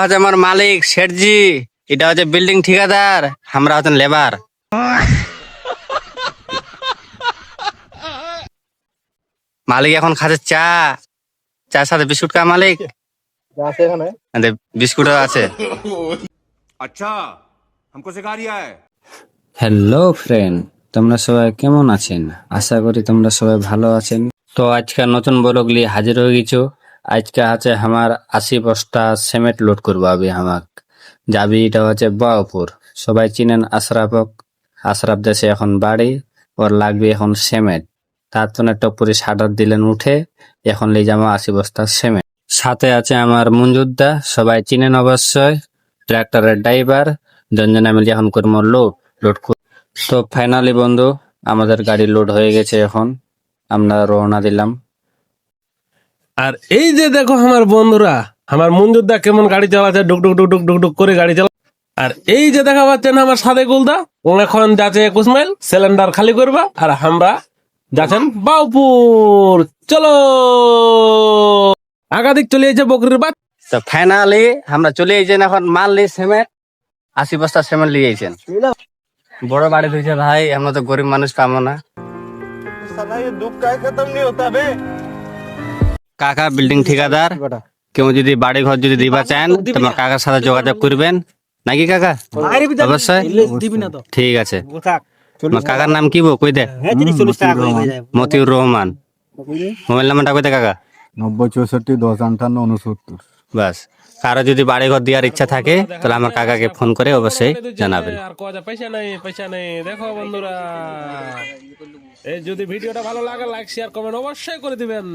হচ্ছে আমার মালিক শেঠজি এটা হচ্ছে বিল্ডিং ঠিকাদার আমরা হচ্ছেন লেবার মালিক এখন খাচ্ছে চা চার সাথে বিস্কুট কা মালিক দে, বিস্কুটও আছে अच्छा हमको सिखा रिया है হ্যালো ফ্রেন্ড তোমরা সবাই কেমন আছেন আশা করি তোমরা সবাই ভালো আছেন তো আজকে নতুন ব্লগ নিয়ে হাজির হয়ে গেছো আজকে আছে আমার আশি বস্তা সিমেন্ট লোড করব আমি আমাক। যাবি, এটা হচ্ছে বাউপুর। সবাই চিনেন আশরাফক? আশরাফ দেশে এখন বাড়ি, ওর লাগবে এখন সিমেন্ট। তার জন্য টপুরি শাটার দিলেন উঠে, এখন নিয়ে যাব আশি বস্তা সিমেন্ট। সাথে আছে আমার মঞ্জুদ্দা সবাই চিনেন অবশ্যই। ট্রাক্টরের ড্রাইভার জঞ্জনা মিলে এখন করব লোড লোড তো ফাইনালি বন্ধু, আমাদের গাড়ি লোড হয়ে গেছে এখন। আমরা রওনা দিলাম। আর এই যে দেখো আমার বন্ধুরা আমার মঞ্জুরদা কেমন গাড়ি চালাচ্ছে ডুক ডুক ডুক ডুক ডুক করে গাড়ি চালা আর এই যে দেখা পাচ্ছেন আমার সাদে গুলদা ও এখন যাচ্ছে একুশ মাইল সিলিন্ডার খালি করবা আর আমরা যাচ্ছেন বাউপুর। চলো! আগাদিক চলে যাচ্ছে বকরির বাদ তো ফাইনালি আমরা চলে এসেছেন এখন মাল নিয়ে সিমেন্ট আশি বস্তা সিমেন্ট নিয়ে এসেছেন। বড় বাড়ি হয়েছে ভাই আমরা তো গরিব মানুষ পাবো না। কাকা বিল্ডিং ঠিকাদার? কেউ যদি বাড়ি ঘর যদি দিবা চান তোমার কাকার সাথে যোগাযোগ করবেন। নাকি কাকা? অবশ্যই? ঠিক আছে। কাকার নাম কি বো কই দে। মতিউর রহমান। মোবাইল নাম্বারটা কই দে কাকা? নব্বই চৌষট্টি দশ আটান্ন উনসত্তর ব্যাস। কারও যদি বাড়ি ঘর দেওয়ার ইচ্ছা থাকে, তাহলে আমার কাকাকে ফোন করে অবশ্যই জানাবেন। আর কয়টা পয়সা নেই পয়সা নেই। দেখো বন্ধুরা, এই যদি ভিডিওটা ভালো লাগে লাইক শেয়ার কমেন্ট অবশ্যই করে দিবেন।